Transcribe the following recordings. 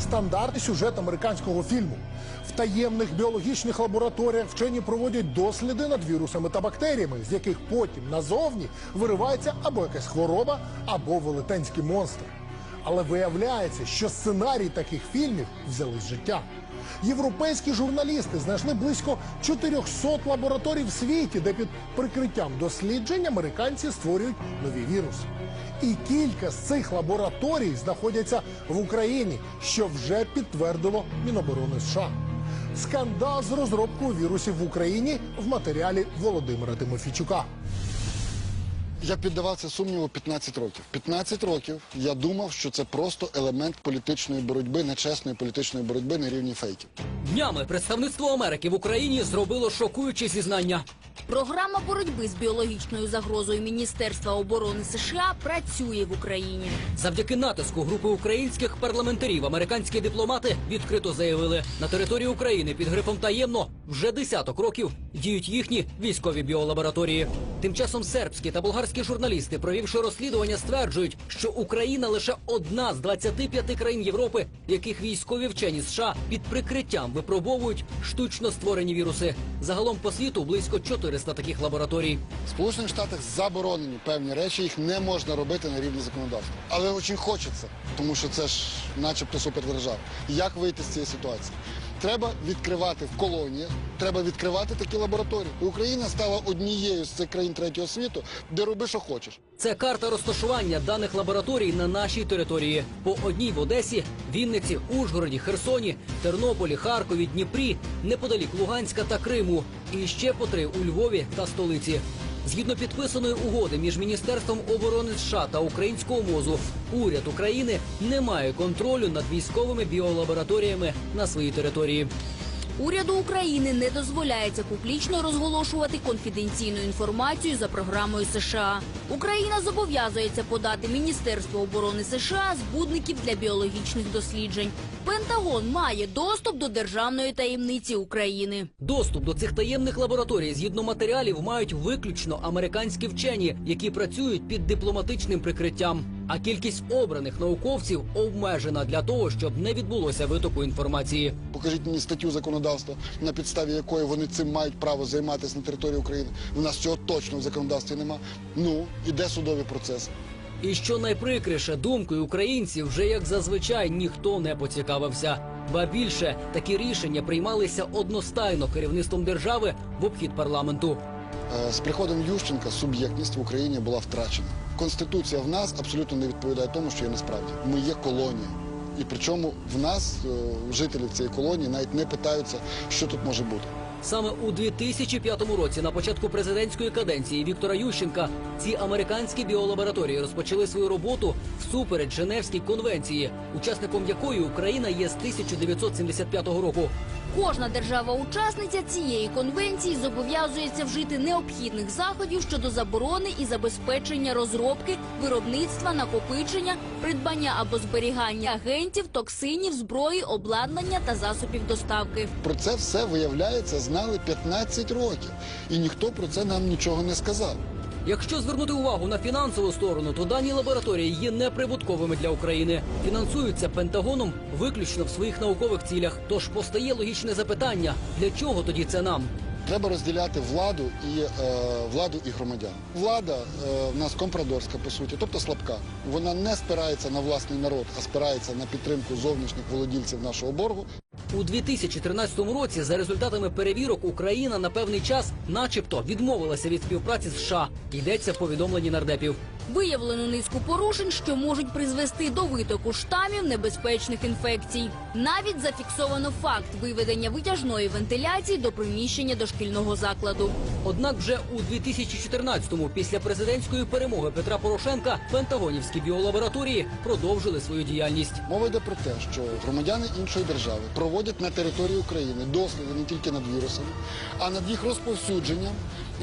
стандартний сюжет американського фільму. В таємних біологічних лабораторіях вчені проводять досліди над вірусами та бактеріями, з яких потім назовні виривається або якась хвороба, або велетенські монстри. Але виявляється, що сценарій таких фільмів взяли з життя. Європейські журналісти знайшли близько 400 лабораторій в світі, де під прикриттям досліджень американці створюють нові віруси. І кілька з цих лабораторій знаходяться в Україні, що вже підтвердило Міноборони США. Скандал з розробкою вірусів в Україні в матеріалі Володимира Тимофійчука. Я піддавався сумніву 15 років. 15 років я думав, що це просто елемент політичної боротьби, нечесної політичної боротьби на рівні фейків. Днями представництво Америки в Україні зробило шокуюче зізнання. Програма боротьби з біологічною загрозою Міністерства оборони США працює в Україні. Завдяки натиску групи українських парламентарів американські дипломати відкрито заявили, на території України під грифом таємно вже десяток років діють їхні військові біолабораторії. Тим часом сербські та болгарські журналісти, провівши розслідування, стверджують, що Україна лише одна з 25 країн Європи, яких військові вчені США під прикриттям випробовують штучно створені віруси. Загалом по світу близько 400 таких лабораторій. В Сполучених Штатах заборонені певні речі, їх не можна робити на рівні законодавства. Але дуже хочеться, тому що це ж начебто супердержава. Як вийти з цієї ситуації? Треба відкривати в колоніях, треба відкривати такі лабораторії. Україна стала однією з цих країн третього світу, де роби, що хочеш. Це карта розташування даних лабораторій на нашій території. По одній в Одесі, Вінниці, Ужгороді, Херсоні, Тернополі, Харкові, Дніпрі, неподалік Луганська та Криму. І ще по три у Львові та столиці. Згідно підписаної угоди між Міністерством оборони США та українського мозу, уряд України не має контролю над військовими біолабораторіями на своїй території. Уряду України не дозволяється публічно розголошувати конфіденційну інформацію за програмою США. Україна зобов'язується подати Міністерству оборони США збудників для біологічних досліджень. Пентагон має доступ до державної таємниці України. Доступ до цих таємних лабораторій згідно матеріалів мають виключно американські вчені, які працюють під дипломатичним прикриттям. А кількість обраних науковців обмежена для того, щоб не відбулося витоку інформації. Покажіть мені статтю законодавства, на підставі якої вони цим мають право займатися на території України. У нас цього точно в законодавстві нема. Ну, іде судовий процес. І що найприкрише, думкою українців вже як зазвичай ніхто не поцікавився. Ба більше такі рішення приймалися одностайно керівництвом держави в обхід парламенту. Е, З приходом Ющенка суб'єктність в Україні була втрачена. Конституція в нас абсолютно не відповідає тому, що є насправді. Ми є колонія. І причому в нас, жителі жителів цієї колонії, навіть не питаються, що тут може бути. Саме у 2005 році, на початку президентської каденції Віктора Ющенка, ці американські біолабораторії розпочали свою роботу всупереч Женевській конвенції, учасником якої Україна є з 1975 року. Кожна держава-учасниця цієї конвенції зобов'язується вжити необхідних заходів щодо заборони і забезпечення розробки, виробництва, накопичення, придбання або зберігання агентів, токсинів, зброї, обладнання та засобів доставки. Про це все виявляється, знали 15 років, і ніхто про це нам нічого не сказав. Якщо звернути увагу на фінансову сторону, то дані лабораторії є неприбутковими для України. Фінансуються Пентагоном виключно в своїх наукових цілях. Тож постає логічне запитання: для чого тоді це нам? Треба розділяти владу і е, владу і громадян. Влада е, в нас компрадорська по суті, тобто слабка. Вона не спирається на власний народ, а спирається на підтримку зовнішніх володільців нашого боргу. У 2013 році, за результатами перевірок, Україна на певний час, начебто, відмовилася від співпраці з США. Йдеться в повідомленні нардепів. Виявлено низку порушень, що можуть призвести до витоку штамів небезпечних інфекцій. Навіть зафіксовано факт виведення витяжної вентиляції до приміщення дошкільного закладу. Однак вже у 2014-му, після президентської перемоги Петра Порошенка, пентагонівські біолабораторії продовжили свою діяльність. Мова йде про те, що громадяни іншої держави проводять на території України досліди не тільки над вірусами, а над їх розповсюдженням.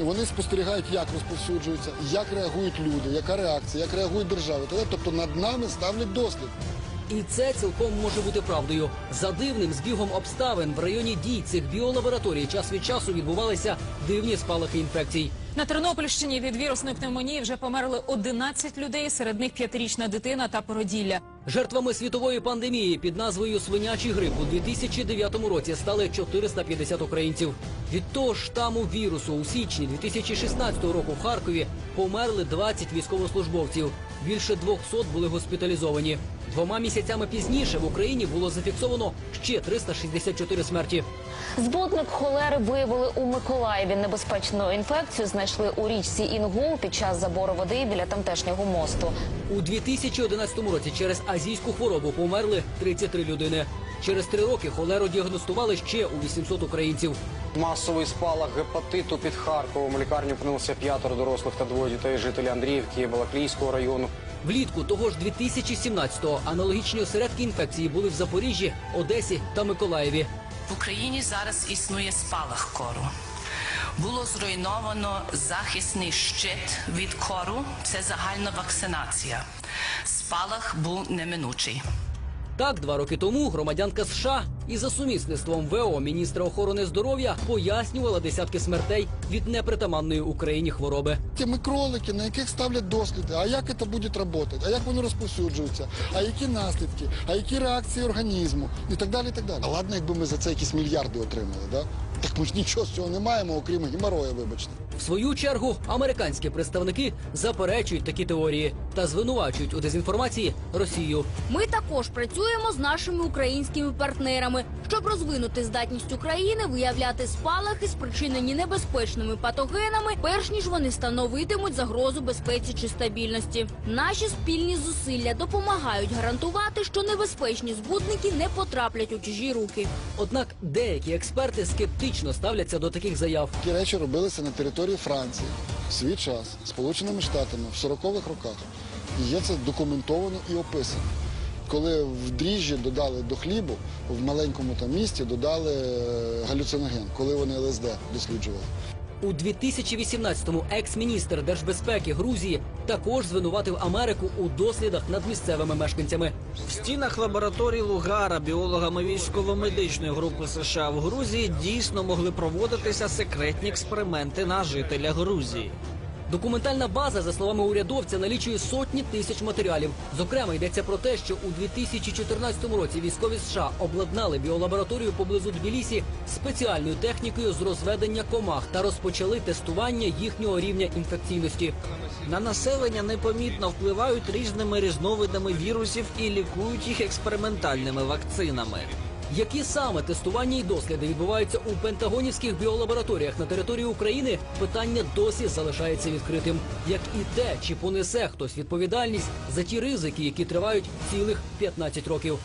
І вони спостерігають, як розповсюджуються, як реагують люди, яка реакція, як реагують держави. Тобто над нами ставлять дослід. І це цілком може бути правдою. За дивним збігом обставин в районі дій цих біолабораторій час від часу відбувалися дивні спалахи інфекцій. На Тернопільщині від вірусної пневмонії вже померли 11 людей, серед них п'ятирічна дитина та породілля. Жертвами світової пандемії під назвою Свинячий грип у 2009 році стали 450 українців. Від того ж штаму вірусу у січні 2016 року в Харкові померли 20 військовослужбовців. Більше 200 були госпіталізовані. Двома місяцями пізніше в Україні було зафіксовано ще 364 смерті. Збутник холери виявили у Миколаєві. Небезпечну інфекцію знайшли у річці Інгул під час забору води біля тамтешнього мосту. У 2011 році через азійську хворобу померли 33 людини. Через три роки холеру діагностували ще у 800 українців. Масовий спалах гепатиту під Харковом. У лікарню опинилося п'ятеро дорослих та двоє дітей, жителі Андріївки, Балаклійського району. Влітку того ж 2017-го аналогічні осередки інфекції були в Запоріжжі, Одесі та Миколаєві. В Україні зараз існує спалах кору. Було зруйновано захисний щит від кору. Це загальна вакцинація. Спалах був неминучий. Так, два роки тому громадянка США і за сумісництвом ВО міністра охорони здоров'я пояснювала десятки смертей від непритаманної Україні хвороби. Ті ми кролики, на яких ставлять досліди, а як це буде працювати, а як воно розповсюджується, а які наслідки, а які реакції організму і так далі. і так далі. Ладно, якби ми за це якісь мільярди отримали, да? так ми ж нічого з цього не маємо, окрім геморроя, вибачте. В свою чергу американські представники заперечують такі теорії та звинувачують у дезінформації Росію. Ми також працюємо з нашими українськими партнерами, щоб розвинути здатність України виявляти спалахи, спричинені небезпечними патогенами, перш ніж вони становитимуть загрозу безпеці чи стабільності. Наші спільні зусилля допомагають гарантувати, що небезпечні збудники не потраплять у чужі руки. Однак деякі експерти скептично ставляться до таких заяв. Такі речі робилися на території Франції в свій час, Сполученими Штатами в 40-х роках. І є це документовано і описано. Коли в дріжджі додали до хлібу, в маленькому там місті додали е, галюциноген, коли вони ЛСД досліджували. У 2018-му екс-міністр держбезпеки Грузії також звинуватив Америку у дослідах над місцевими мешканцями. В стінах лабораторії Лугара біологами військово-медичної групи США в Грузії дійсно могли проводитися секретні експерименти на жителях Грузії. Документальна база, за словами урядовця, налічує сотні тисяч матеріалів. Зокрема, йдеться про те, що у 2014 році військові США обладнали біолабораторію поблизу Тбілісі спеціальною технікою з розведення комах та розпочали тестування їхнього рівня інфекційності. На населення непомітно впливають різними різновидами вірусів і лікують їх експериментальними вакцинами. Які саме тестування і досліди відбуваються у пентагонівських біолабораторіях на території України, питання досі залишається відкритим, як і те, чи понесе хтось відповідальність за ті ризики, які тривають цілих 15 років.